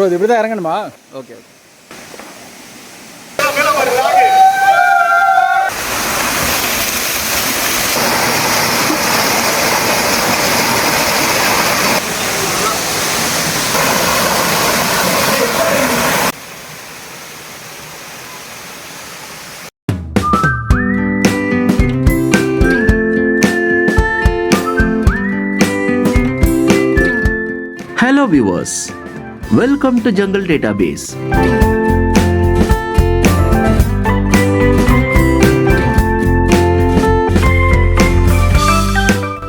Bro இது இப்படி தான் இறங்கணுமா? Okay okay Hello viewers, welcome to jungle database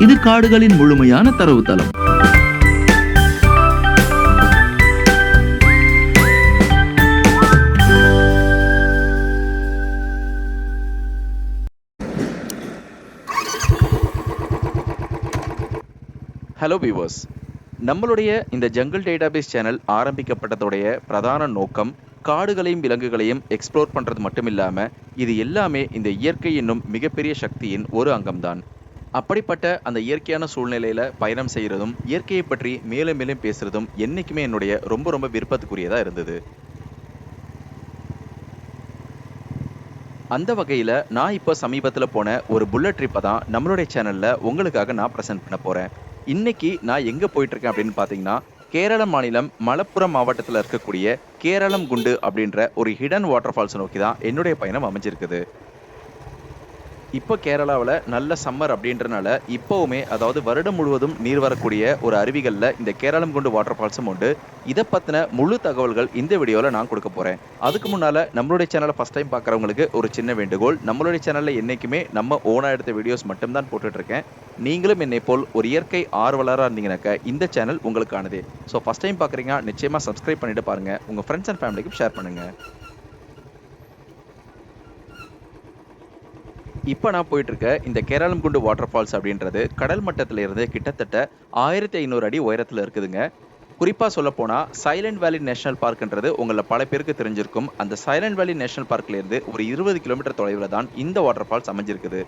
இது காடுகளின் முழுமையான தரவுத்தளம். ஹலோ வியூவர்ஸ் நம்மளுடைய இந்த ஜங்கிள் டேட்டாபேஸ் சேனல் ஆரம்பிக்கப்பட்டதுடைய பிரதான நோக்கம் காடுகளையும் விலங்குகளையும் எக்ஸ்ப்ளோர் பண்ணுறது மட்டும் இல்லாமல் இது எல்லாமே இந்த இயற்கை என்னும் மிகப்பெரிய சக்தியின் ஒரு அங்கம்தான். அப்படிப்பட்ட அந்த இயற்கையான சூழ்நிலையில் பயணம் செய்கிறதும் இயற்கையை பற்றி மேலும் மேலும் பேசுகிறதும் என்றைக்குமே என்னுடைய ரொம்ப ரொம்ப விருப்பத்துக்குரியதாக இருந்தது. அந்த வகையில் நான் இப்போ சமீபத்தில் போன ஒரு புல்லட் ட்ரிப்பை தான் நம்மளுடைய சேனலில் உங்களுக்காக நான் ப்ரெசென்ட் பண்ண போகிறேன் இன்னைக்கு நான் எங்கே போயிட்டுருக்கேன் அப்படின்னு பார்த்தீங்கன்னா கேரள மாநிலம் மலப்புரம் மாவட்டத்தில் இருக்கக்கூடிய கேரளம் குண்டு அப்படின்ற ஒரு ஹிடன் வாட்டர் ஃபால்ஸ் நோக்கி தான் என்னுடைய பயணம் அமைஞ்சிருக்குது. இப்போ கேரளாவில் நல்ல சம்மர் அப்படின்றனால இப்போவுமே அதாவது வருடம் முழுவதும் நீர் வரக்கூடிய ஒரு அருவிகளில் இந்த கேரளம் கொண்டு வாட்டர் ஃபால்ஸும் உண்டு. இதை பற்றின முழு தகவல்கள் இந்த வீடியோவில் நான் கொடுக்க போகிறேன் அதுக்கு முன்னால் நம்மளுடைய சேனலை ஃபஸ்ட் டைம் பார்க்குறவங்களுக்கு ஒரு சின்ன வேண்டுகோள். நம்மளுடைய சேனலில் என்றைக்குமே நம்ம ஓனாக எடுத்த வீடியோஸ் மட்டும்தான் போட்டுட்ருக்கேன். நீங்களும் என்னை போல் ஒரு இயற்கை ஆர்வலராக இருந்தீங்கனாக்கா இந்த சேனல் உங்களுக்கானது. ஸோ ஃபஸ்ட் டைம் பார்க்குறீங்க நிச்சயமாக சப்ஸ்கிரைப் பண்ணிட்டு பாருங்கள் உங்கள் ஃப்ரெண்ட்ஸ் அண்ட் ஃபேமிலிக்கும் ஷேர் பண்ணுங்கள் இப்போ நான் போயிட்டுருக்க இந்த கேரளம்குண்டு வாட்டர் ஃபால்ஸ் அப்படின்றது கடல் மட்டத்துல இருந்து கிட்டத்தட்ட ஆயிரத்தி ஐநூறு அடி உயரத்தில் இருக்குதுங்க. குறிப்பாக சொல்லப்போனால் சைலண்ட் வேலி நேஷனல் பார்க்ன்றது உங்களை பல பேருக்கு தெரிஞ்சிருக்கும். அந்த சைலண்ட் வேலி நேஷனல் பார்க்லேருந்து ஒரு இருபது கிலோமீட்டர் தொலைவில் தான் இந்த வாட்டர் ஃபால்ஸ் அமைஞ்சிருக்குது.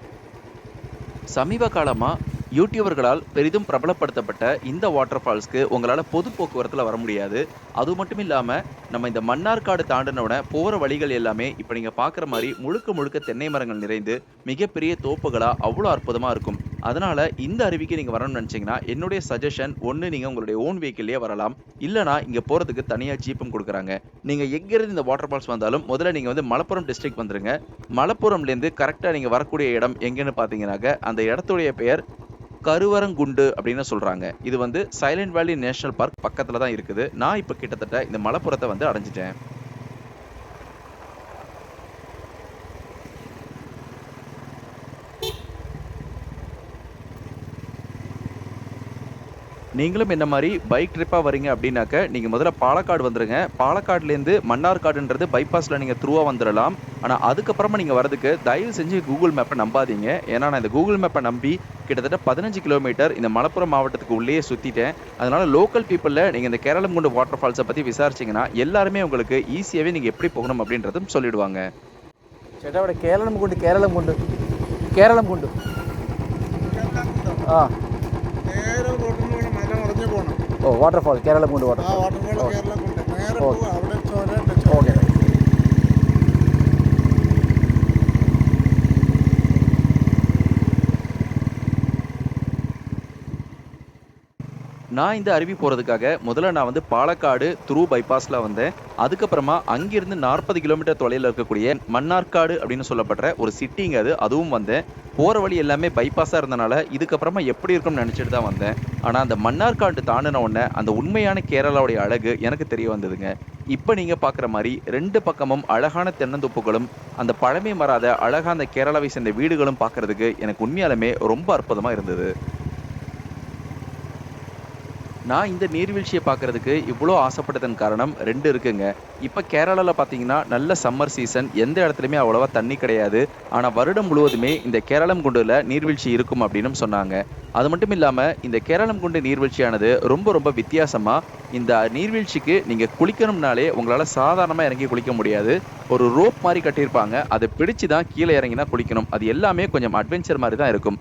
சமீப காலமாக யூடியூபர்களால் பெரிதும் பிரபலப்படுத்தப்பட்ட இந்த வாட்டர் ஃபால்ஸ்க்கு உங்களால் பொது போக்குவரத்தில் வர முடியாது. அது மட்டும் இல்லாமல் நம்ம இந்த மன்னார்காடு தாண்டினோட போகிற வழிகள் எல்லாமே இப்போ நீங்கள் பார்க்குற மாதிரி முழுக்க முழுக்க தென்னை மரங்கள் நிறைந்து மிகப்பெரிய தோப்புகளாக அவ்வளோ அற்புதமாக இருக்கும். அதனால் இந்த அருவிக்கு நீங்கள் வரணும்னு நினச்சிங்கன்னா என்னுடைய சஜஷன் ஒன்று நீங்கள் உங்களுடைய ஓன் வெஹிக்கிள்லேயே வரலாம். இல்லைனா இங்கே போகிறதுக்கு தனியாக ஜீப்பும் கொடுக்குறாங்க. நீங்கள் எங்கேருந்து இந்த வாட்டர் ஃபால்ஸ் வந்தாலும் முதல்ல நீங்கள் வந்து மலப்புரம் டிஸ்ட்ரிக்ட் வந்துருங்க. மலப்புரம்லேருந்து கரெக்டாக நீங்கள் வரக்கூடிய இடம் எங்கேன்னு பார்த்தீங்கன்னாக்க அந்த இடத்துடைய பெயர் கருவரங்குண்டு அப்படின்னு சொல்றாங்க. இது வந்து சைலண்ட் வேலி நேஷனல் பார்க் பக்கத்துல தான் இருக்குது. நான் இப்போ கிட்டத்தட்ட இந்த மலப்புறத்தை வந்து அடைஞ்சிட்டேன். நீங்களும் இந்த மாதிரி பைக் ட்ரிப்பாக வரீங்க அப்படின்னாக்க நீங்கள் முதல்ல பாலக்காடு வந்துடுங்க பாலக்காடுலேருந்து மன்னார்காடுன்றது பைபாஸில் நீங்கள் த்ரூவாக வந்துடலாம் ஆனால் அதுக்கப்புறமா நீங்கள் வரதுக்கு தயவு செஞ்சு கூகுள் மேப்பை நம்பாதீங்க. ஏன்னா நான் இந்த கூகுள் மேப்பை நம்பி கிட்டத்தட்ட பதினஞ்சு கிலோமீட்டர் இந்த மலப்புரம் மாவட்டத்துக்கு உள்ளேயே சுற்றிட்டேன் அதனால் லோக்கல் பீப்புளில் நீங்கள் இந்த கேரளம் கேரளம்குண்டு வாட்டர் ஃபால்ஸை பற்றி விசாரிச்சிங்கன்னா எல்லாருமே உங்களுக்கு ஈஸியாகவே நீங்கள் எப்படி போகணும் அப்படின்றதும் சொல்லிடுவாங்க. சேட்டாவோட கேரளம் குண்டு கேரளம் குண்டு கேரளம் குண்டு ஆ. ഓ വാട്ടർഫാൾ കേരളം കൊണ്ട് ആ വാട്ടർഫാൾ വാട്ടർഫോൾ കേരളം കൊണ്ട് നേരെ ഓക്കെ. പോവുക അവിടെ ചോരയുണ്ട് ചോര ഓക്കെ நான் இந்த அருவி போகிறதுக்காக முதல்ல நான் வந்து பாலக்காடு த்ரூ பைபாஸில் வந்தேன் அதுக்கப்புறமா அங்கிருந்து நாற்பது கிலோமீட்டர் தொலைவில் இருக்கக்கூடிய மன்னார்காடு அப்படின்னு சொல்லப்படுற ஒரு சிட்டிங்க அது அதுவும் வந்தேன் போகிற வழி எல்லாமே பைபாஸாக இருந்தனால இதுக்கப்புறமா எப்படி இருக்கும்னு நினச்சிட்டு தான் வந்தேன் ஆனால் அந்த மன்னார்காடு தாண்டின உடனே அந்த உண்மையான கேரளாவுடைய அழகு எனக்கு தெரிய வந்ததுங்க. இப்போ நீங்கள் பார்க்குற மாதிரி ரெண்டு பக்கமும் அழகான தென்னந்தோப்புகளும் அந்த பழமை மறாத அழகாக அந்த கேரளாவை சேர்ந்த வீடுகளும் பார்க்கறதுக்கு எனக்கு உண்மையாலுமே ரொம்ப அற்புதமாக இருந்தது. நான் இந்த நீர்வீழ்ச்சியை பார்க்கறதுக்கு இவ்வளோ ஆசைப்பட்டதன் காரணம் ரெண்டு இருக்குங்க. இப்போ கேரளாவில் பார்த்தீங்கன்னா நல்ல சம்மர் சீசன் எந்த இடத்துலையுமே அவ்வளோவா தண்ணி கிடையாது. ஆனால் வருடம் முழுவதுமே இந்த கேரளம் குண்டுல நீர்வீழ்ச்சி இருக்கும் அப்படின்னு சொன்னாங்க. அது மட்டும் இல்லாமல் இந்த கேரளம் குண்டு நீர்வீழ்ச்சியானது ரொம்ப ரொம்ப வித்தியாசமாக இந்த நீர்வீழ்ச்சிக்கு நீங்கள் குளிக்கணும்னாலே உங்களால் சாதாரணமாக இறங்கி குளிக்க முடியாது. ஒரு ரோப் மாதிரி கட்டியிருப்பாங்க. அதை பிடிச்சு தான் கீழே இறங்கி தான் குளிக்கணும். அது எல்லாமே கொஞ்சம் அட்வென்ச்சர் மாதிரி தான் இருக்கும்.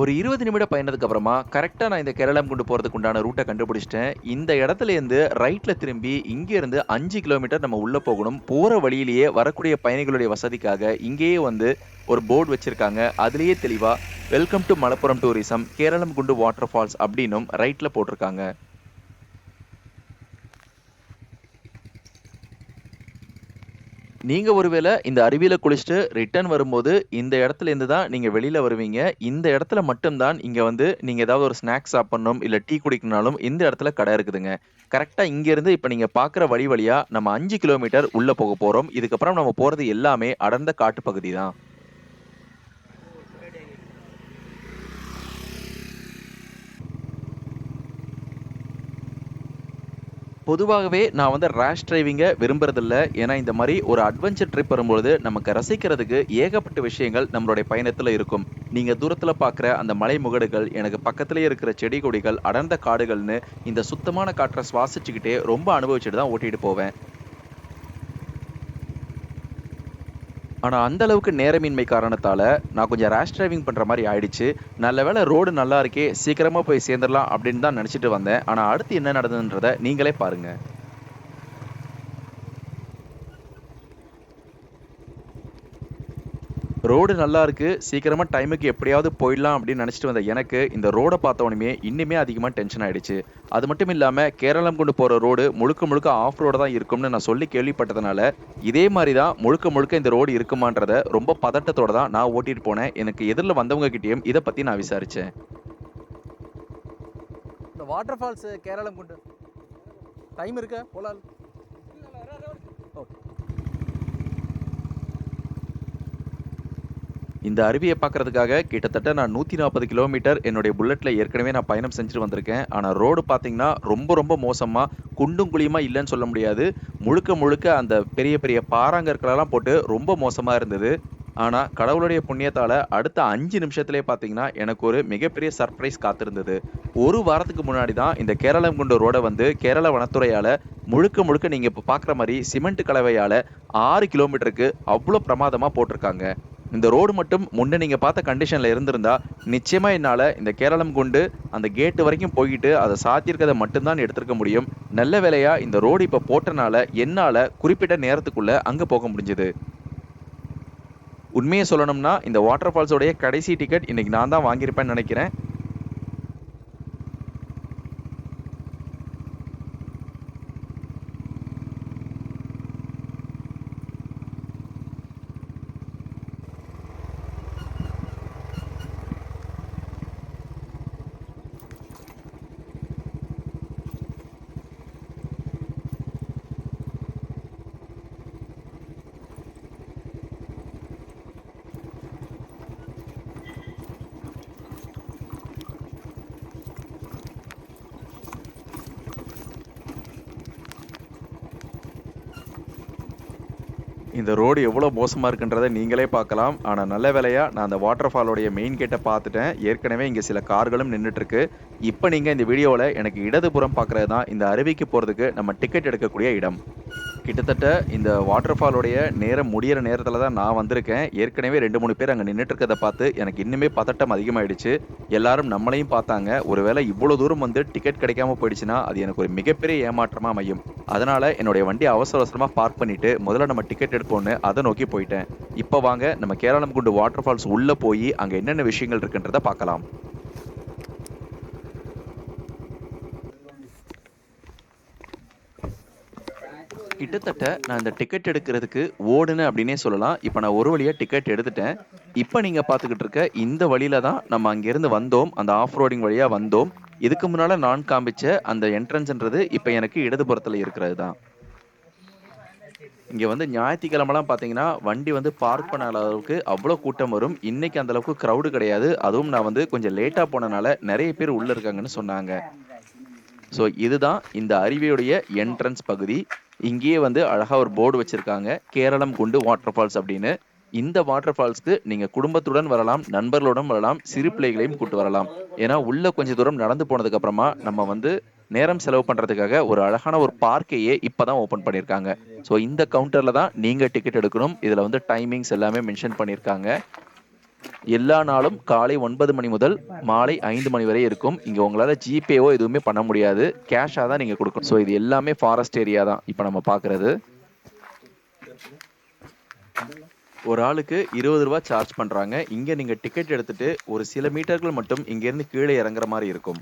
ஒரு இருபது நிமிட பயணத்துக்கு அப்புறமா கரெக்டாக நான் இந்த கேரளம் கொண்டு போகிறதுக்கு உண்டான ரூட்டை கண்டுபிடிச்சிட்டேன். இந்த இடத்துல இருந்து ரைட்டில் திரும்பி இங்கேருந்து அஞ்சு கிலோமீட்டர் நம்ம உள்ளே போகணும். போகிற வழியிலேயே வரக்கூடிய பயணிகளுடைய வசதிக்காக இங்கேயே வந்து ஒரு போர்டு வச்சுருக்காங்க. அதுலேயே தெளிவாக welcome to Malappuram tourism Keralam குண்டு வாட்டர் ஃபால்ஸ் அப்படின்னும் ரைட்டில் போட்டிருக்காங்க. நீங்க ஒருவேளை இந்த அருவியில குளிச்சுட்டு ரிட்டர்ன் வரும்போது இந்த இடத்துல இருந்து தான் நீங்க வெளியில வருவீங்க. இந்த இடத்துல மட்டும்தான் இங்க வந்து நீங்க ஏதாவது ஒரு ஸ்நாக்ஸ் சாப்பிடணும் இல்ல டீ குடிக்கணும்னாலும் இந்த இடத்துல கடை இருக்குதுங்க. கரெக்டா இங்க இருந்து இப்ப நீங்க பாக்குற வழி வழியா நம்ம அஞ்சு கிலோமீட்டர் உள்ள போக போறோம். இதுக்கப்புறம் நம்ம போறது எல்லாமே அடர்ந்த காட்டு பகுதி தான். பொதுவாகவே நான் வந்து ரேஷ் டிரைவிங்கை விரும்புறதில்ல. ஏன்னா இந்த மாதிரி ஒரு அட்வென்ச்சர் ட்ரிப் வரும்பொழுது நமக்கு ரசிக்கிறதுக்கு ஏகப்பட்ட விஷயங்கள் நம்மளுடைய பயணத்தில் இருக்கும். நீங்கள் தூரத்தில் பார்க்குற அந்த மலை முகடுகள் எனக்கு பக்கத்துலேயே இருக்கிற செடி கொடிகள் அடர்ந்த காடுகள்னு இந்த சுத்தமான காற்றை சுவாசிச்சுக்கிட்டே ரொம்ப அனுபவிச்சுட்டு தான் ஓட்டிகிட்டு போவேன். ஆனால் அந்த அளவுக்கு நேரமின்மை காரணத்தால் நான் கொஞ்சம் ரேஷ் டிரைவிங் பண்ணுற மாதிரி ஆயிடுச்சு. நல்ல வேளை ரோடு நல்லா இருக்கே சீக்கிரமாக போய் சேர்ந்துடலாம் அப்படின்னு தான் நினச்சிட்டு வந்தேன். ஆனால் அடுத்து என்ன நடந்ததுன்றதை நீங்களே பாருங்க. ரோடு நல்லா இருக்கு. சீக்கிரமா டைமுக்கு எப்படியாவது போயிடலாம் அப்படின்னு நினைச்சிட்டு வந்த எனக்கு இந்த ரோடை பார்த்தவனுமே இன்னுமே அதிகமா டென்ஷன் ஆயிடுச்சு. அது மட்டும் இல்லாம கேரளம் கொண்டு போற ரோடு முழுக்க முழுக்க ஆஃப் ரோட தான் இருக்கும்னு நான் சொல்லி கேள்விப்பட்டதுனால இதே மாதிரி தான் முழுக்க முழுக்க இந்த ரோடு இருக்குமான்றத ரொம்ப பதட்டத்தோட தான் நான் ஓட்டிட்டு போனேன். எனக்கு எதிரில் வந்தவங்க கிட்டயும் இதை பத்தி நான் விசாரிச்சேன். இந்த வாட்டர் ஃபால்ஸ் கேரளம் கொண்டு. டைம் இருக்கா? போலாம் ஓகே இந்த அருவியை பார்க்கறதுக்காக கிட்டத்தட்ட நான் நூற்றி நாற்பது கிலோமீட்டர் என்னுடைய புல்லட்டில் ஏற்கனவே நான் பயணம் செஞ்சுட்டு வந்திருக்கேன். ஆனால் ரோடு பார்த்தீங்கன்னா ரொம்ப ரொம்ப மோசமாக குண்டும் குழியுமா இல்லைன்னு சொல்ல முடியாது. முழுக்க முழுக்க அந்த பெரிய பெரிய பாறாங்கற்களெல்லாம் போட்டு ரொம்ப மோசமாக இருந்தது. ஆனால் கடவுளுடைய புண்ணியத்தால் அடுத்த அஞ்சு நிமிஷத்துலேயே பார்த்தீங்கன்னா எனக்கு ஒரு மிகப்பெரிய சர்ப்ரைஸ் காத்திருந்தது. ஒரு வாரத்துக்கு முன்னாடி தான் இந்த கேரளம் கொண்ட ரோடை வந்து கேரள வனத்துறையால் முழுக்க முழுக்க நீங்கள் இப்போ பார்க்குற மாதிரி சிமெண்ட் கலவையால் ஆறு கிலோமீட்டருக்கு அவ்வளோ பிரமாதமாக போட்டிருக்காங்க. இந்த ரோடு மட்டும் முன்னே நீங்கள் பார்த்த கண்டிஷனில் இருந்திருந்தா நிச்சயமாக என்னால் இந்த கேரளம் கொண்டு அந்த கேட்டு வரைக்கும் போயிட்டு அதை சாத்தியிருக்கதை மட்டும்தான் எடுத்திருக்க முடியும். நல்ல வேலையாக இந்த ரோடு இப்போ போட்டனால என்னால் குறிப்பிட்ட நேரத்துக்குள்ளே அங்கே போக முடிஞ்சுது. உண்மையை சொல்லணும்னா இந்த வாட்டர் ஃபால்ஸோடைய கடைசி டிக்கெட் இன்றைக்கி நான் தான் வாங்கியிருப்பேன்னு நினைக்கிறேன். இந்த ரோடு எவ்வளோ மோசமாக இருக்குன்றதை நீங்களே பார்க்கலாம். ஆனால் நல்ல வேலையாக நான் அந்த வாட்டர் ஃபாலோடைய மெயின் கேட்டை பார்த்துட்டேன். ஏற்கனவே இங்கே சில கார்களும் நின்றுட்டுருக்கு இப்போ நீங்கள் இந்த வீடியோவில் எனக்கு இடதுபுறம் பார்க்குறது தான் இந்த அருவிக்கு போகிறதுக்கு நம்ம டிக்கெட் எடுக்கக்கூடிய இடம். கிட்டத்தட்ட இந்த வாட்டர் ஃபாலோடைய நேரம் முடியிற நேரத்தில் தான் நான் வந்திருக்கேன். ஏற்கனவே ரெண்டு மூணு பேர் அங்கே நின்றுட்டு இருக்கதை பார்த்து எனக்கு இன்னுமே பதட்டம் அதிகமாயிடுச்சு. எல்லாரும் நம்மளையும் பார்த்தாங்க. ஒருவேளை இவ்வளோ தூரம் வந்து டிக்கெட் கிடைக்காம போயிடுச்சுன்னா அது எனக்கு ஒரு மிகப்பெரிய ஏமாற்றமாக அமையும். அதனால் என்னுடைய வண்டி அவசர அவசரமாக பார்க் பண்ணிட்டு முதல்ல நம்ம டிக்கெட் எடுப்போம்னு அதை நோக்கி போயிட்டேன். இப்போ வாங்க நம்ம கேரளம் குண்டு வாட்டர் ஃபால்ஸ் உள்ளே போய் அங்கே என்னென்ன விஷயங்கள் இருக்குன்றதை பார்க்கலாம். கிட்டத்தட்ட நான் இந்த டிக்கெட் எடுக்கிறதுக்கு ஓடுனேன் அப்படின்னே சொல்லலாம். இப்போ நான் ஒரு வழியாக டிக்கெட் எடுத்துட்டேன். இப்போ நீங்கள் பார்த்துக்கிட்டு இருக்க இந்த வழியில தான் நம்ம அங்கேருந்து வந்தோம். அந்த ஆஃப் ரோடிங் வழியாக வந்தோம். இதுக்கு முன்னால் நான் காமிச்ச அந்த என்ட்ரன்ஸ்ன்றது இப்போ எனக்கு இடதுபுறத்தில் இருக்கிறது தான். இங்கே வந்து ஞாயிற்றுக்கிழமெல்லாம் பார்த்தீங்கன்னா வண்டி வந்து பார்க் பண்ண அளவுக்கு அவ்வளோ கூட்டம் வரும். இன்னைக்கு அந்த அளவுக்கு க்ரௌடு கிடையாது. அதுவும் நான் வந்து கொஞ்சம் லேட்டாக போனனால நிறைய பேர் உள்ளே இருக்காங்கன்னு சொன்னாங்க. ஸோ இதுதான் இந்த அருவியுடைய என்ட்ரன்ஸ் பகுதி. இங்கேயே வந்து அழகாக ஒரு போர்டு வச்சிருக்காங்க. கேரளம் குண்டு வாட்டர் ஃபால்ஸ் அப்படின்னு. இந்த வாட்டர் ஃபால்ஸ்க்கு நீங்க குடும்பத்துடன் வரலாம் நண்பர்களுடன் வரலாம் சிறு பிள்ளைகளையும் கூட்டு வரலாம். ஏன்னா உள்ள கொஞ்ச தூரம் நடந்து போனதுக்கு அப்புறமா நம்ம வந்து நேரம் செலவு பண்றதுக்காக ஒரு அழகான ஒரு பார்க்கையே இப்பதான் ஓபன் பண்ணியிருக்காங்க. ஸோ இந்த கவுண்டர்ல தான் நீங்க டிக்கெட் எடுக்கணும். இதுல வந்து டைமிங்ஸ் எல்லாமே மென்ஷன் பண்ணியிருக்காங்க. எல்லா நாளும் காலை ஒன்பது மணி முதல் மாலை ஐந்து மணி வரை இருக்கும். இங்க உங்களால ஜிபேவோ எதுவுமே பண்ண முடியாது. கேஷா தான் நீங்க கொடுக்கணும். ஸோ இது எல்லாமே ஃபாரஸ்ட் ஏரியா தான் இப்போ நம்ம பார்க்கிறது ஒரு ஆளுக்கு இருபது ரூபா சார்ஜ் பண்றாங்க. இங்க நீங்க டிக்கெட் எடுத்துட்டு ஒரு சில மீட்டர்கள் மட்டும் இங்க இருந்து கீழே இறங்குற மாதிரி இருக்கும்.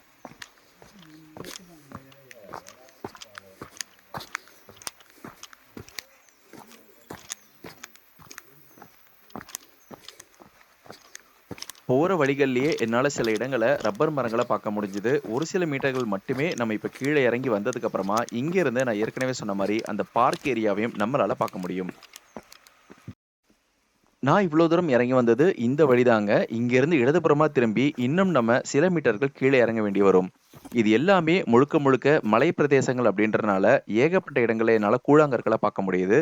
போகிற வழிகள்லேயே என்னால் சில இடங்களை ரப்பர் மரங்களை பார்க்க முடிஞ்சுது. ஒரு சில மீட்டர்கள் மட்டுமே நம்ம இப்போ கீழே இறங்கி வந்ததுக்கப்புறமா இங்கேருந்து நான் ஏற்கனவே சொன்ன மாதிரி அந்த பார்க் ஏரியாவையும் நம்மளால் பார்க்க முடியும். நான் இவ்வளோ தூரம் இறங்கி வந்தது இந்த வழிதாங்க. இங்கேருந்து இடதுபுறமாக திரும்பி இன்னும் நம்ம சில மீட்டர்கள் கீழே இறங்க வேண்டி வரும். இது எல்லாமே முழுக்க முழுக்க மலை பிரதேசங்கள் அப்படின்றனால ஏகப்பட்ட இடங்களை என்னால் கூழாங்கற்களை பார்க்க முடியுது.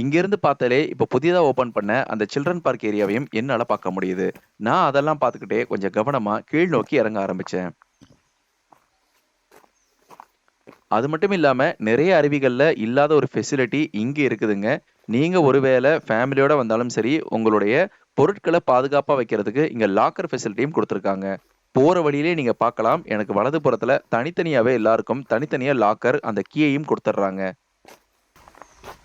இங்கிருந்து பார்த்தாலே இப்போ புதியதாக ஓப்பன் பண்ண அந்த சில்ட்ரன் பார்க் ஏரியாவையும் என்னால் பார்க்க முடியுது. நான் அதெல்லாம் பார்த்துக்கிட்டே கொஞ்சம் கவனமாக கீழ் நோக்கி இறங்க ஆரம்பிச்சேன். அது மட்டும் இல்லாமல் நிறைய அருவிகளில் இல்லாத ஒரு ஃபெசிலிட்டி இங்கே இருக்குதுங்க. நீங்கள் ஒருவேளை ஃபேமிலியோட வந்தாலும் சரி உங்களுடைய பொருட்களை பாதுகாப்பாக வைக்கிறதுக்கு இங்கே லாக்கர் ஃபெசிலிட்டியும் கொடுத்துருக்காங்க. போகிற வழியிலே நீங்கள் பார்க்கலாம். எனக்கு வலது புறத்தில் தனித்தனியாகவே எல்லாருக்கும் தனித்தனியாக லாக்கர் அந்த கீயையும் கொடுத்துட்றாங்க.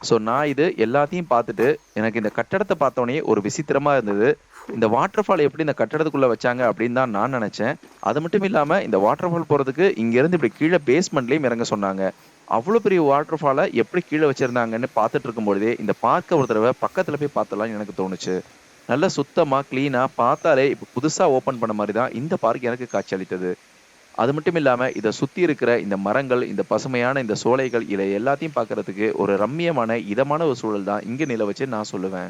ஸோ நான் இது எல்லாத்தையும் பார்த்துட்டு எனக்கு இந்த கட்டடத்தை பார்த்தோன்னே ஒரு விசித்திரமாக இருந்தது. இந்த வாட்டர் ஃபால் எப்படி இந்த கட்டடத்துக்குள்ளே வச்சாங்க அப்படின்னு தான் நான் நினச்சேன். அது மட்டும் இல்லாமல் இந்த வாட்டர் ஃபால் போகிறதுக்கு இங்கேருந்து இப்படி கீழே பேஸ்மெண்ட்லேயும் இறங்க சொன்னாங்க. அவ்வளோ பெரிய வாட்டர் ஃபாலை எப்படி கீழே வச்சுருந்தாங்கன்னு பார்த்துட்டு இருக்கும்பொழுதே இந்த பார்க்க ஒரு தடவை பக்கத்தில் போய் பார்த்தலாம்னு எனக்கு தோணுச்சு. நல்ல சுத்தமாக க்ளீனாக பார்த்தாலே இப்போ புதுசாக ஓப்பன் பண்ண மாதிரி தான் இந்த பார்க் எனக்கு காட்சி அளித்தது. அது மட்டும் இல்லாமல் இதை சுற்றி இருக்கிற இந்த மரங்கள் இந்த பசுமையான இந்த சோலைகள் இதை எல்லாத்தையும் பார்க்கறதுக்கு ஒரு ரம்மியமான இதமான ஒரு சூழல் தான் இங்கே நிலவச்சு நான் சொல்லுவேன்.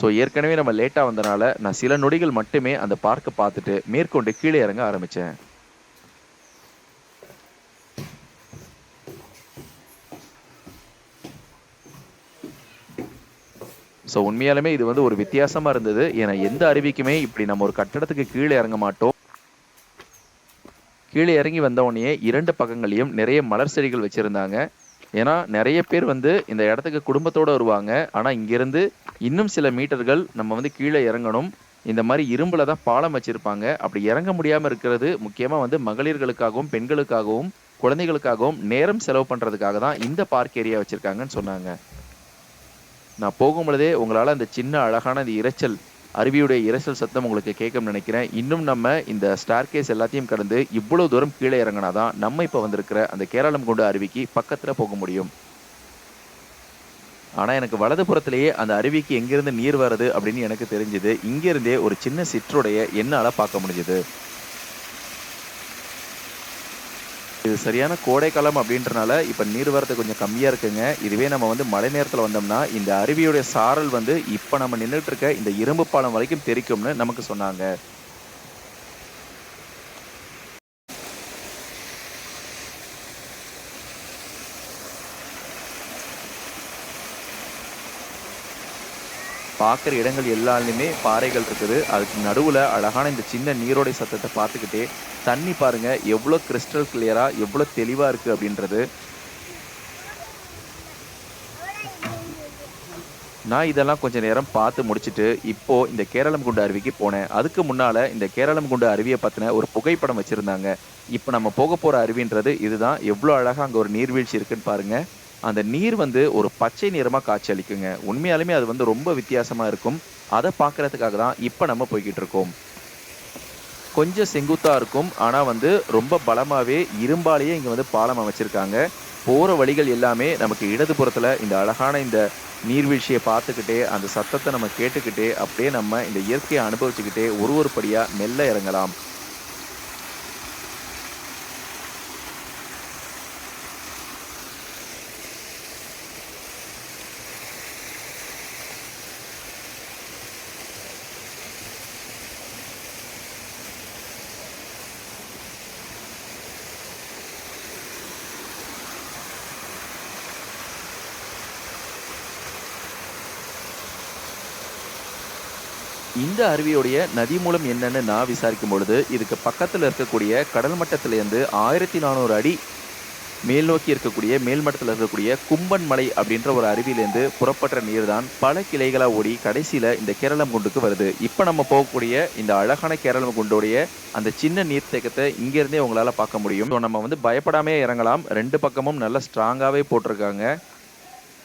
ஸோ ஏற்கனவே நம்ம லேட்டாக வந்தனால நான் சில நொடிகள் மட்டுமே அந்த பார்க்கை பார்த்துட்டு மேற்கொண்டு கீழே இறங்க ஆரம்பித்தேன் ஸோ உண்மையாலுமே இது வந்து ஒரு வித்தியாசமாக இருந்தது. ஏன்னா எந்த அருவிக்குமே இப்படி நம்ம ஒரு கட்டடத்துக்கு கீழே இறங்க மாட்டோம். கீழே இறங்கி வந்தவொடனே இரண்டு பக்கங்களையும் நிறைய மலர் செடிகள் வச்சிருந்தாங்க. ஏன்னா நிறைய பேர் வந்து இந்த இடத்துக்கு குடும்பத்தோடு வருவாங்க. ஆனால் இங்கிருந்து இன்னும் சில மீட்டர்கள் நம்ம வந்து கீழே இறங்கணும். இந்த மாதிரி இரும்பில் தான் பாலம் வச்சுருப்பாங்க. அப்படி இறங்க முடியாமல் இருக்கிறது முக்கியமாக வந்து மகளிர்களுக்காகவும் பெண்களுக்காகவும் குழந்தைகளுக்காகவும் நேரம் செலவு பண்ணுறதுக்காக தான் இந்த பார்க் ஏரியா வச்சுருக்காங்கன்னு சொன்னாங்க. நான் போகும் பொழுதே அந்த சின்ன அழகான அந்த இரைச்சல் அருவியுடைய இரைச்சல் சத்தம் உங்களுக்கு கேட்கும் நினைக்கிறேன். இன்னும் நம்ம இந்த ஸ்டார்கேஸ் எல்லாத்தையும் கடந்து இவ்வளோ தூரம் கீழே இறங்கினாதான் நம்ம இப்போ வந்திருக்கிற அந்த கேரளம் கொண்டு அருவிக்கு பக்கத்தில் போக முடியும். ஆனால் எனக்கு வலதுபுறத்திலேயே அந்த அருவிக்கு எங்கேருந்து நீர் வருது அப்படின்னு எனக்கு தெரிஞ்சுது. இங்கேருந்தே ஒரு சின்ன சிற்றுடைய என்னால் பார்க்க முடிஞ்சுது. இது சரியான கோடைக்காலம் அப்படின்றனால இப்ப நீர் வரத்து கொஞ்சம் கம்மியா இருக்குங்க. இதுவே நம்ம வந்து மழை நேரத்துல வந்தோம்னா இந்த அருவியுடைய சாரல் வந்து இப்ப நம்ம நின்றுட்டு இருக்க இந்த இரும்பு பாலம் வரைக்கும் தெரிக்கும்னு நமக்கு சொன்னாங்க. பார்க்குற இடங்கள் எல்லாத்துலேயுமே பாறைகள் இருக்குது. அதுக்கு நடுவில் அழகான இந்த சின்ன நீரோடை சத்தத்தை பார்த்துக்கிட்டே தண்ணி பாருங்கள் எவ்வளோ கிறிஸ்டல் கிளியராக எவ்வளோ தெளிவாக இருக்குது அப்படின்றது. நான் இதெல்லாம் கொஞ்சம் நேரம் பார்த்து முடிச்சிட்டு இப்போது இந்த கேரளம் குண்டு அருவிக்கு போனேன். அதுக்கு முன்னால் இந்த கேரளம் குண்டு அருவியை பற்றின ஒரு புகைப்படம் வச்சுருந்தாங்க. இப்போ நம்ம போக போகிற அருவின்றது இதுதான். எவ்வளோ அழகாக அங்கே ஒரு நீர்வீழ்ச்சி இருக்குன்னு பாருங்கள் அந்த நீர் வந்து ஒரு பச்சை நிறமாக காட்சி அளிக்குங்க உண்மையாலுமே அது வந்து ரொம்ப வித்தியாசமாக இருக்கும். அதை பார்க்கறதுக்காக தான் இப்போ நம்ம போய்கிட்டு இருக்கோம். கொஞ்சம் செங்குத்தாக இருக்கும். ஆனால் வந்து ரொம்ப பலமாகவே இரும்பாலேயே இங்கே வந்து பாலம் அமைச்சிருக்காங்க. போகிற வழிகள் எல்லாமே நமக்கு இடதுபுறத்தில் இந்த அழகான இந்த நீர்வீழ்ச்சியை பார்த்துக்கிட்டே அந்த சத்தத்தை நம்ம கேட்டுக்கிட்டே அப்படியே நம்ம இந்த இயற்கையை அனுபவிச்சுக்கிட்டே ஒரு ஒரு படியாக மெல்ல இறங்கலாம். இந்த அருவியுடைய நதி மூலம் என்னன்னு நான் விசாரிக்கும் பொழுது இதுக்கு பக்கத்தில் இருக்கக்கூடிய கடல் மட்டத்திலேருந்து ஆயிரத்தி நானூறு அடி மேல் நோக்கி இருக்கக்கூடிய மேல்மட்டத்தில் இருக்கக்கூடிய கும்பன் மலை அப்படின்ற ஒரு அருவியிலேருந்து புறப்பட்ட நீர் தான் பல கிளைகளாக ஓடி கடைசியில் இந்த கேரளம் குண்டுக்கு வருது. இப்போ நம்ம போகக்கூடிய இந்த அழகான கேரளம் குண்டோடைய அந்த சின்ன நீர்த்தேக்கத்தை இங்கேருந்தே உங்களால் பார்க்க முடியும். ஸோ நம்ம வந்து பயப்படாமே இறங்கலாம். ரெண்டு பக்கமும் நல்லா ஸ்ட்ராங்காகவே போட்டிருக்காங்க.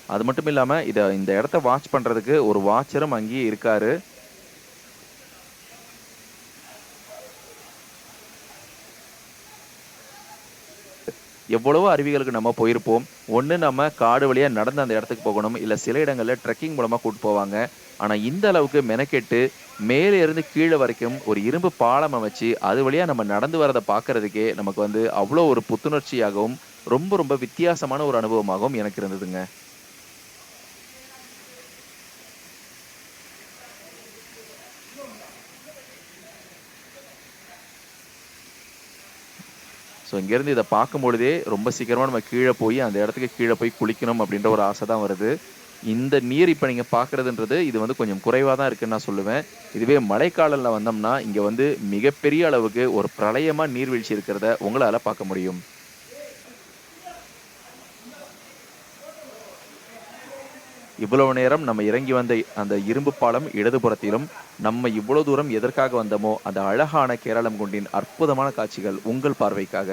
அது மட்டும் இல்லாமல் இதை இந்த இடத்த வாட்ச் பண்ணுறதுக்கு ஒரு வாட்சரும் அங்கேயே இருக்காரு. எவ்வளவோ அருவிகளுக்கு நம்ம போயிருப்போம். ஒன்று நம்ம காடு வழியாக நடந்து அந்த இடத்துக்கு போகணும். இல்லை சில இடங்களில் ட்ரெக்கிங் மூலமாக கூப்பிட்டு போவாங்க. ஆனால் இந்த அளவுக்கு மெனக்கெட்டு மேலே இருந்து கீழே வரைக்கும் ஒரு இரும்பு பாலம் அமைச்சு அது வழியாக நம்ம நடந்து வரதை பார்க்கறதுக்கே நமக்கு வந்து அவ்வளோ ஒரு புத்துணர்ச்சியாகவும் ரொம்ப ரொம்ப வித்தியாசமான ஒரு அனுபவமாகவும் எனக்கு இருந்ததுங்க. ஸோ இங்கேருந்து இதை பார்க்கும் பொழுதே ரொம்ப சீக்கிரமாக நம்ம கீழே போய் அந்த இடத்துக்கு கீழே போய் குளிக்கணும் அப்படின்ற ஒரு ஆசை தான் வருது. இந்த நீர் இப்போ நீங்கள் பார்க்குறதுன்றது இது வந்து கொஞ்சம் குறைவாக தான் இருக்குன்னு நான் சொல்லுவேன். இதுவே மழைக்காலத்தில் வந்தோம்னா இங்கே வந்து மிகப்பெரிய அளவுக்கு ஒரு பிரளயமாக நீர்வீழ்ச்சி இருக்கிறத உங்களால் பார்க்க முடியும். இவ்வளவு நேரம் நம்ம இறங்கி வந்த அந்த இரும்பு பாலம் இடதுபுறத்திலும் நம்ம இவ்வளவு தூரம் எதற்காக வந்தோமோ அந்த அழகான கேரளம் குண்டின் அற்புதமான காட்சிகள் உங்கள் பார்வைக்காக.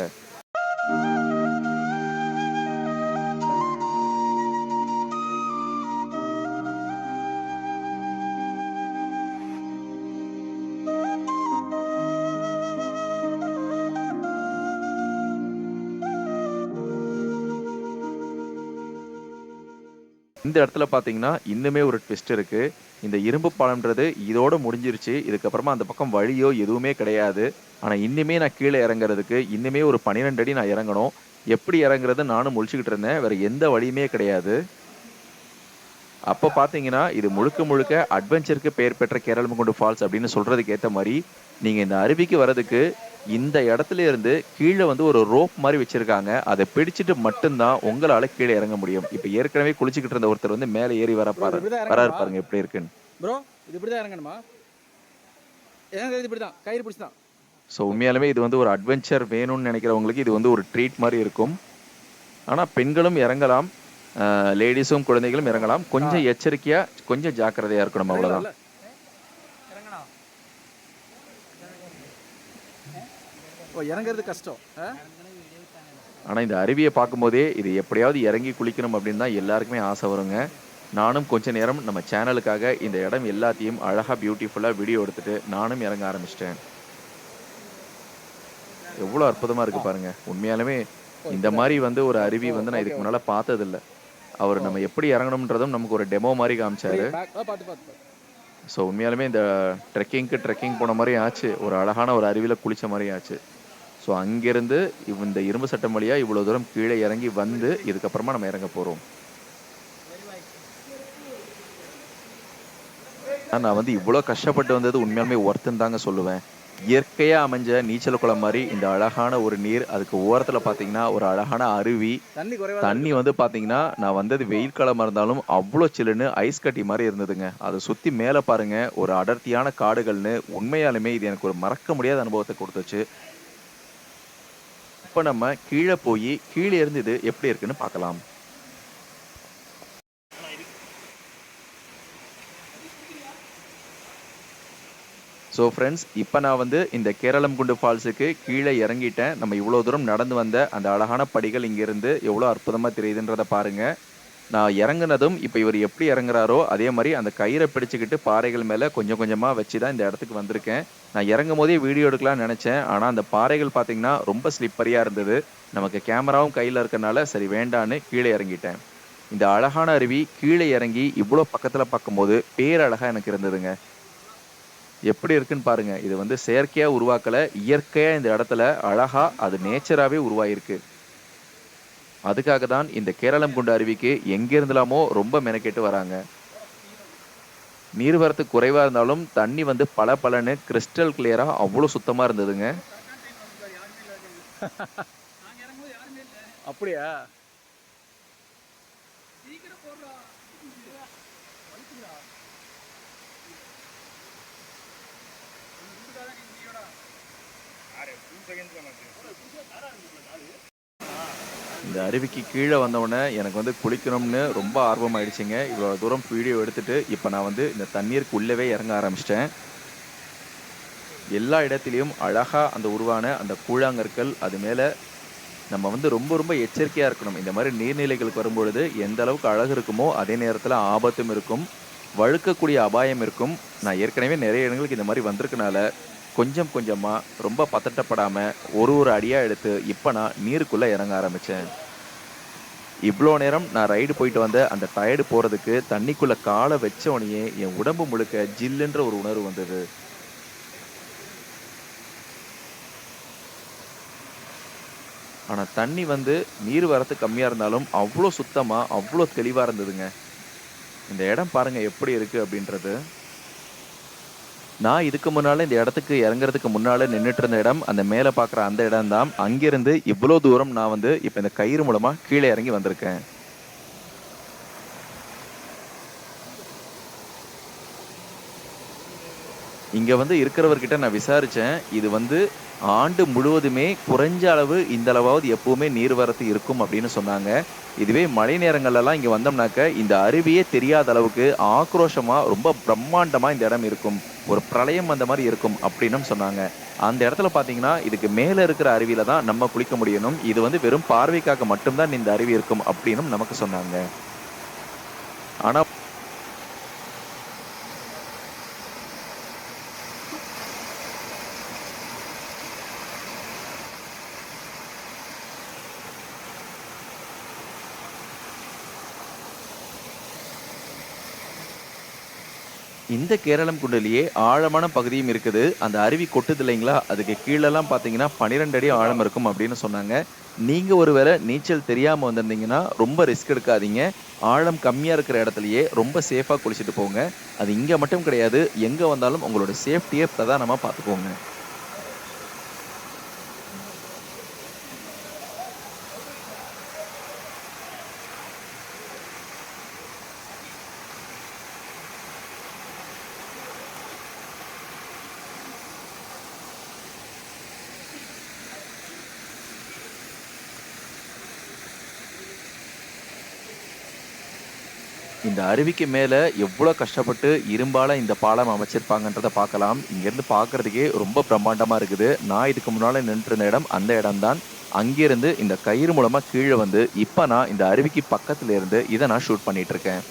இந்த இடத்துல பார்த்தீங்கன்னா இன்னுமே ஒரு ட்விஸ்ட் இருக்கு. இந்த இரும்பு பாலம்ன்றது இதோட முடிஞ்சிருச்சு. இதுக்கப்புறமா அந்த பக்கம் வழியோ எதுவுமே கிடையாது. ஆனால் இன்னுமே நான் கீழே இறங்குறதுக்கு இன்னுமே ஒரு பன்னிரெண்டு அடி நான் இறங்கணும். எப்படி இறங்குறது நானும் முழிச்சுக்கிட்டு இருந்தேன். வேற எந்த வழியுமே கிடையாது. அப்போ பார்த்தீங்கன்னா இது முழுக்க முழுக்க அட்வென்ச்சருக்கு பெயர் பெற்ற கேரளமுகுண்டு ஃபால்ஸ் அப்படின்னு சொல்றதுக்கு ஏற்ற மாதிரி நீங்கள் இந்த அருவிக்கு வர்றதுக்கு இந்த இடத்துல இருந்து கீழே வந்து ஒரு ரோப் மாதிரி வச்சிருக்காங்க. அதை பிடிச்சிட்டு மட்டும்தான் உங்களால கீழே இறங்க முடியும். இப்போ ஏற்கனவே குளிச்சுக்கிட்டு இருந்த ஒருத்தர் வந்து மேலே ஏறி வர பாரு இப்படிதான் வராரு இறங்கணுமா? பாருங்க எப்படி இருக்குன்னு. ப்ரோ இது இப்படி தான் இறங்கணுமா? இறங்குறது இப்படி தான் கயிறு பிடிச்சி தான் ஸோ உண்மையாலுமே இது வந்து ஒரு அட்வென்ச்சர் வேணும்னு நினைக்கிறவங்களுக்கு இது வந்து ஒரு ட்ரீட் மாதிரி இருக்கும். ஆனால் பெண்களும் இறங்கலாம். லேடிஸும் குழந்தைகளும் இறங்கலாம். கொஞ்சம் எச்சரிக்கையா கொஞ்சம் ஜாக்கிரதையா இருக்கணும் அவ்வளவுதான். ஓ இறங்குறது கஷ்டம். ஆ? ஆனா இந்த அருவியை பார்க்கும்போதே இது எப்படியாவது இறங்கி குளிக்கணும் அப்படின்னு தான் எல்லாருக்குமே ஆசை வருங்க. நானும் கொஞ்ச நேரம் நம்ம சேனலுக்காக இந்த இடம் எல்லாத்தையும் அழகா பியூட்டிஃபுல்லா வீடியோ எடுத்துட்டு நானும் இறங்க ஆரம்பிச்சிட்டேன். எவ்வளவு அற்புதமா இருக்கு பாருங்க. உண்மையாலுமே இந்த மாதிரி வந்து ஒரு அருவி வந்து நான் இதுக்கு முன்னால பார்த்ததில்ல. அவர் நம்ம எப்படி இறங்கணும்ன்றதும் நமக்கு ஒரு டெமோ மாதிரி காமிச்சாரு. ஸோ உண்மையாலுமே இந்த ட்ரெக்கிங்க்கு ட்ரெக்கிங் போன மாதிரி ஆச்சு. ஒரு அழகான ஒரு அருவியில் குளிச்ச மாதிரி ஆச்சு. ஸோ அங்கேருந்து இந்த இரும்பு சட்டம் வழியாக இவ்வளோ தூரம் கீழே இறங்கி வந்து இதுக்கப்புறமா நம்ம இறங்க போகிறோம் நான் வந்து இவ்வளோ கஷ்டப்பட்டு வந்தது உண்மையாலுமே ஒர்த்துன்னு தாங்க சொல்லுவேன். இயற்கையாக அமைஞ்ச நீச்சல் குளம் மாதிரி இந்த அழகான ஒரு நீர் அதுக்கு ஓரத்தில் பார்த்தீங்கன்னா ஒரு அழகான அருவி. தண்ணி வந்து பாத்தீங்கன்னா நான் வந்தது வெயில் காலமா இருந்தாலும் அவ்வளோ சில்லுன்னு ஐஸ் கட்டி மாதிரி இருந்ததுங்க. அதை சுத்தி மேல பாருங்க ஒரு அடர்த்தியான காடுகள்னு உண்மையாலுமே இது எனக்கு ஒரு மறக்க முடியாத அனுபவத்தை கொடுத்துச்சு. இப்ப நம்ம கீழே போய் கீழே இருந்து இது எப்படி இருக்குன்னு பார்க்கலாம். ஸோ ஃப்ரெண்ட்ஸ் இப்போ நான் வந்து இந்த கேரளம் குண்டு ஃபால்ஸுக்கு கீழே இறங்கிட்டேன். நம்ம இவ்வளோ தூரம் நடந்து வந்த அந்த அழகான படிகள் இங்கேருந்து எவ்வளோ அற்புதமாக தெரியுதுன்றதை பாருங்கள் நான் இறங்குனதும் இப்போ இவர் எப்படி இறங்குறாரோ அதே மாதிரி அந்த கயிறை பிடிச்சிக்கிட்டு பாறைகள் மேலே கொஞ்சம் கொஞ்சமாக வச்சு தான் இந்த இடத்துக்கு வந்திருக்கேன். நான் இறங்கும் போதே வீடியோ எடுக்கலாம்னு நினச்சேன். ஆனால் அந்த பாறைகள் பார்த்தீங்கன்னா ரொம்ப ஸ்லிப்பரியாக இருந்தது. நமக்கு கேமராவும் கையில் இருக்கனால சரி வேண்டான்னு கீழே இறங்கிட்டேன். இந்த அழகான அருவி கீழே இறங்கி இவ்வளோ பக்கத்தில் பார்க்கும்போது பேரழகாக எனக்கு இருந்ததுங்க. எப்படி இருக்குன்னு பாருங்க. இது வந்து செயற்கையாக உருவாக்கல இயற்கையாக இந்த இடத்துல அழகாக அது நேச்சராகவே உருவாயிருக்கு. அதுக்காக தான் இந்த கேரளம் குண்டு அருவிக்கு எங்க இருந்தலாமோ ரொம்ப மெனக்கெட்டு வராங்க. நீர்வரத்து குறைவாக இருந்தாலும் தண்ணி வந்து பல பலன்னு கிறிஸ்டல் கிளியராக அவ்வளோ சுத்தமாக இருந்ததுங்க. அப்படியா? இந்த அருவிக்கு கீழே வந்தவுடனே எனக்கு வந்து குளிக்கணும்னு ரொம்ப ஆர்வம் ஆயிடுச்சுங்க இவ்வளோ தூரம் வீடியோ எடுத்துட்டு இப்போ நான் வந்து இந்த தண்ணீருக்கு உள்ளவே இறங்க ஆரம்பிச்சிட்டேன். எல்லா இடத்துலையும் அழகாக அந்த உருவான அந்த கூழாங்கற்கள் அது மேலே நம்ம வந்து ரொம்ப ரொம்ப எச்சரிக்கையாக இருக்கணும். இந்த மாதிரி நீர்நிலைகளுக்கு வரும்பொழுது எந்த அளவுக்கு அழகு இருக்குமோ அதே நேரத்தில் ஆபத்தும் இருக்கும். வழுக்கக்கூடிய அபாயம் இருக்கும். நான் ஏற்கனவே நிறைய இடங்களுக்கு இந்த மாதிரி வந்திருக்கனால கொஞ்சம் கொஞ்சமாக ரொம்ப பதட்டப்படாமல் ஒரு ஒரு அடியாக எடுத்து இப்போ நான் நீருக்குள்ளே இறங்க ஆரம்பித்தேன் இவ்வளோ நேரம் நான் ரைடு போயிட்டு வந்த அந்த டயர்டு போகிறதுக்கு தண்ணிக்குள்ளே காலை வச்ச என் உடம்பு முழுக்க ஜில்லுன்ற ஒரு உணர்வு வந்தது. ஆனால் தண்ணி வந்து நீர் வரத்து கம்மியாக இருந்தாலும் அவ்வளோ சுத்தமாக அவ்வளோ தெளிவாக இருந்ததுங்க. இந்த இடம் பாருங்கள் எப்படி இருக்குது அப்படின்றது. நான் இதுக்கு முன்னால் இந்த இடத்துக்கு இறங்குறதுக்கு முன்னால் நின்றுட்டு இருந்த இடம் அந்த மேலே பார்க்குற அந்த இடம் தான். அங்கிருந்து இவ்வளோ தூரம் நான் வந்து இப்போ இந்த கயிறு மூலமா கீழே இறங்கி வந்திருக்கேன். இங்க வந்து இருக்கிறவர்கிட்ட நான் விசாரிச்சேன். இது வந்து ஆண்டு முழுவதுமே குறைஞ்ச அளவு இந்த அளவாவது எப்பவுமே நீர்வரத்து இருக்கும் அப்படின்னு சொன்னாங்க. இதுவே மழை நேரங்கள்லாம் இங்க வந்தோம்னாக்க இந்த அருவியே தெரியாத அளவுக்கு ஆக்ரோஷமா ரொம்ப பிரம்மாண்டமா இந்த இடம் இருக்கும். ஒரு பிரளயம் அந்த மாதிரி இருக்கும் அப்படின்னும் சொன்னாங்க. அந்த இடத்துல பாத்தீங்கன்னா இதுக்கு மேல இருக்கிற அருவியில தான் நம்ம குளிக்க முடியணும். இது வந்து வெறும் பார்வைக்காக மட்டும்தான் இந்த அருவி இருக்கும் அப்படின்னும் நமக்கு சொன்னாங்க. ஆனா இந்த கேரளம் குண்டிலேயே ஆழமான பகுதியும் இருக்குது. அந்த அருவி கொட்டுது இல்லைங்களா? அதுக்கு கீழெல்லாம் பார்த்தீங்கன்னா பன்னிரெண்டு அடி ஆழம் இருக்கும் அப்படின்னு சொன்னாங்க. நீங்கள் ஒருவேளை நீச்சல் தெரியாமல் வந்திருந்தீங்கன்னா ரொம்ப ரிஸ்க் எடுக்காதீங்க. ஆழம் கம்மியாக இருக்கிற இடத்துலையே ரொம்ப சேஃபாக குளிச்சுட்டு போங்க. அது இங்கே மட்டும் கிடையாது. எங்கே வந்தாலும் உங்களோட சேஃப்டியை பிரதானமாக பார்த்துக்கோங்க. அருவிக்கு மேலே எவ்வளோ கஷ்டப்பட்டு இரும்பால இந்த பாலம் அமைச்சிருப்பாங்கன்றத பார்க்கலாம். இங்கேருந்து பார்க்குறதுக்கே ரொம்ப பிரம்மாண்டமாக இருக்குது. நான் இதுக்கு முன்னால் நின்றுருந்த இடம் அந்த இடம்தான். அங்கேருந்து இந்த கயிறு மூலமாக கீழே வந்து இப்போ நான் இந்த அருவிக்கு பக்கத்தில் இருந்து இதை நான் ஷூட் பண்ணிகிட்ருக்கேன்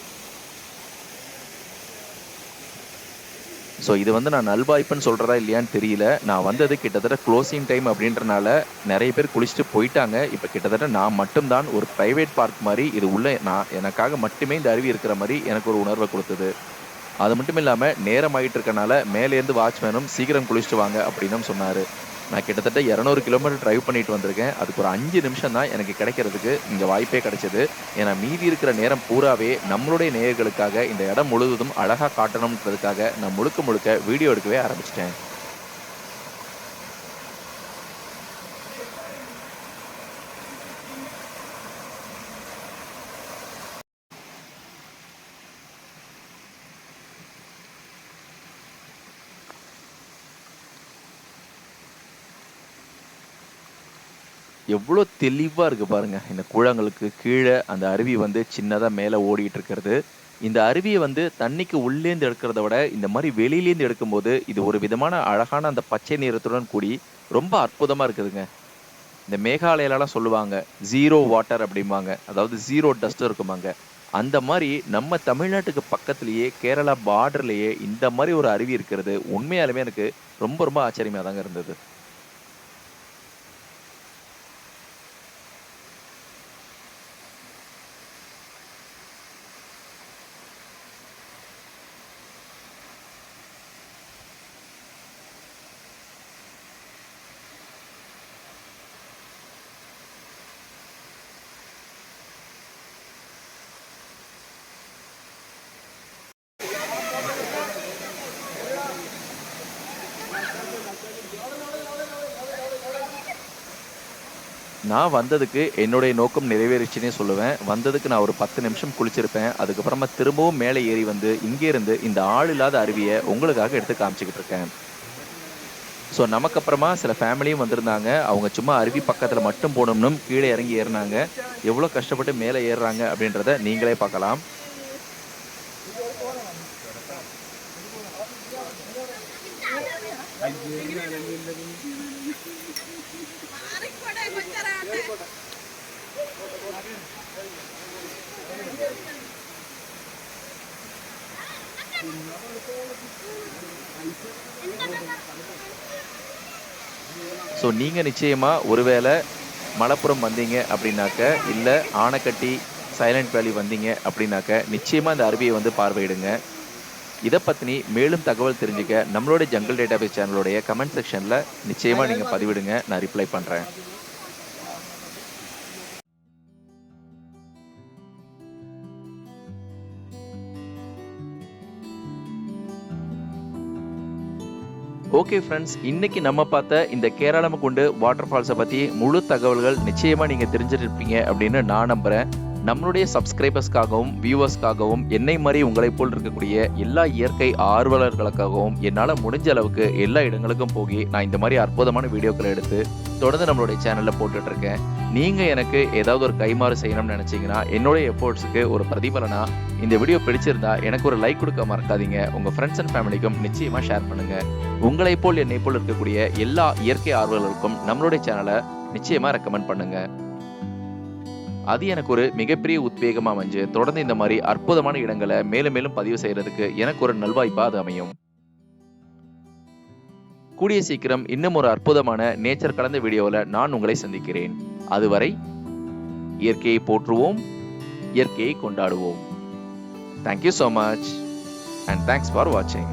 ஸோ இது வந்து நான் நல்வாய்ப்புன்னு சொல்கிறதா இல்லையான்னு தெரியல. நான் வந்தது கிட்டத்தட்ட க்ளோசிங் டைம் அப்படின்றனால நிறைய பேர் குளிச்சுட்டு போயிட்டாங்க. இப்போ கிட்டத்தட்ட நான் மட்டும்தான் ஒரு ப்ரைவேட் பார்க் மாதிரி இது உள்ளே நான் எனக்காக மட்டுமே இந்த அருவி இருக்கிற மாதிரி எனக்கு ஒரு உணர்வை கொடுத்தது. அது மட்டும் இல்லாமல் நேரம் ஆகிட்டு இருக்கனால மேலேருந்து வாட்ச்மேனும் சீக்கிரம் குளிச்சுட்டு வாங்க அப்படின்னும் சொன்னார். நான் கிட்டத்தட்ட இரநூறு கிலோமீட்டர் டிரைவ் பண்ணிட்டு வந்திருக்கேன். அதுக்கு ஒரு அஞ்சு நிமிஷம் தான் எனக்கு கிடைக்கிறதுக்கு இங்கே வாய்ப்பே கிடைச்சது. ஏன்னா மீதி இருக்கிற நேரம் பூராவே நம்மளுடைய நேயர்களுக்காக இந்த இடம் முழுவதும் அழகாக காட்டணுன்றதுக்காக நான் முழுக்க முழுக்க வீடியோ எடுக்கவே ஆரம்பிச்சிட்டேன். எவ்வளோ தெளிவாக இருக்குது பாருங்கள் இந்த கூழாங்கலுக்கு கீழே அந்த அருவி வந்து சின்னதாக மேலே ஓடிட்டு இருக்கிறது. இந்த அருவியை வந்து தண்ணிக்கு உள்ளேந்து எடுக்கிறத விட இந்த மாதிரி வெளியிலேருந்து எடுக்கும்போது இது ஒரு விதமான அழகான அந்த பச்சை நிறத்துடன் கூடி ரொம்ப அற்புதமாக இருக்குதுங்க. இந்த மேகாலயாலலாம் சொல்லுவாங்க ஜீரோ வாட்டர் அப்படிம்பாங்க. அதாவது ஜீரோ டஸ்ட் இருக்குமாங்க அந்த மாதிரி நம்ம தமிழ்நாட்டுக்கு பக்கத்துலேயே கேரளா பார்டர்லேயே இந்த மாதிரி ஒரு அருவி இருக்கிறது உண்மையாலுமே எனக்கு ரொம்ப ரொம்ப ஆச்சரியமாக தாங்க இருந்தது. நான் வந்ததுக்கு என்னுடைய நோக்கம் நிறைவேறிச்சுன்னே சொல்லுவேன். வந்ததுக்கு நான் ஒரு பத்து நிமிஷம் குளிச்சிருப்பேன். அதுக்கப்புறமா திரும்பவும் மேலே ஏறி வந்து இங்கே இருந்து இந்த ஆள் இல்லாத அருவியை உங்களுக்காக எடுத்து காமிச்சிக்கிட்டு இருக்கேன். ஸோ நமக்கு அப்புறமா சில ஃபேமிலியும் வந்திருந்தாங்க. அவங்க சும்மா அருவி பக்கத்தில் மட்டும் போனோம்னும் கீழே இறங்கி ஏறினாங்க. எவ்வளோ கஷ்டப்பட்டு மேலே ஏறுறாங்க அப்படின்றத நீங்களே பார்க்கலாம். ஸோ நீங்கள் நிச்சயமாக ஒருவேளை மலப்புரம் வந்தீங்க அப்படின்னாக்க இல்லை ஆனைக்கட்டி சைலண்ட் வேலி வந்தீங்க அப்படின்னாக்க நிச்சயமாக இந்த அருவியை வந்து பார்வையிடுங்க. இதை பற்றினி மேலும் தகவல் தெரிஞ்சுக்க நம்மளுடைய ஜங்கிள் டேட்டாபேஸ் சேனலுடைய கமெண்ட் செக்ஷனில் நிச்சயமாக நீங்கள் பதிவிடுங்க. நான் ரிப்ளை பண்ணுறேன் ஓகே ஃப்ரெண்ட்ஸ் இன்னைக்கு நம்ம பார்த்த இந்த கேரளமகுண்டு வாட்டர் ஃபால்ஸை பற்றி முழு தகவல்கள் நிச்சயமாக நீங்கள் தெரிஞ்சிருப்பீங்க அப்படின்னு நான் நம்புகிறேன் நம்மளுடைய சப்ஸ்கிரைபர்ஸ்க்காகவும் வியூவர்ஸ்க்காகவும் என்னை மாதிரி உங்களை போல் இருக்கக்கூடிய எல்லா இயற்கை ஆர்வலர்களுக்காகவும் என்னால் முடிஞ்ச அளவுக்கு எல்லா இடங்களுக்கும் போய் நான் இந்த மாதிரி அற்புதமான வீடியோக்களை எடுத்து தொடர்ந்து நம்மளுடைய சேனலில் போட்டுட்ருக்கேன். நீங்கள் எனக்கு ஏதாவது ஒரு கைமாறு செய்யணும்னு நினச்சிங்கன்னா என்னுடைய எஃபோர்ட்ஸுக்கு ஒரு பிரதிபலனாக இந்த வீடியோ பிடிச்சிருந்தா எனக்கு ஒரு லைக் கொடுக்க மறக்காதீங்க. உங்கள் ஃப்ரெண்ட்ஸ் அண்ட் ஃபேமிலிக்கும் நிச்சயமாக ஷேர் பண்ணுங்கள் உங்களைப் போல் என்னை போல் இருக்கக்கூடிய எல்லா இயற்கை ஆர்வலர்களுக்கும் நம்மளுடைய சேனலை நிச்சயமாக ரெக்கமெண்ட் பண்ணுங்கள் அது எனக்கு ஒரு மிகப்பெரிய உத்வேகமாக அமைஞ்சு தொடர்ந்து இந்த மாதிரி அற்புதமான இடங்களை மேலும் மேலும் பதிவு செய்கிறதுக்கு எனக்கு ஒரு நல்வாய்ப்பாக அது அமையும். கூடிய சீக்கிரம் இன்னும் ஒரு அற்புதமான நேச்சர் கலந்த வீடியோவில் நான் உங்களை சந்திக்கிறேன். அதுவரை இயற்கையை போற்றுவோம் இயற்கையை கொண்டாடுவோம். Thank you so much and thanks for வாட்சிங்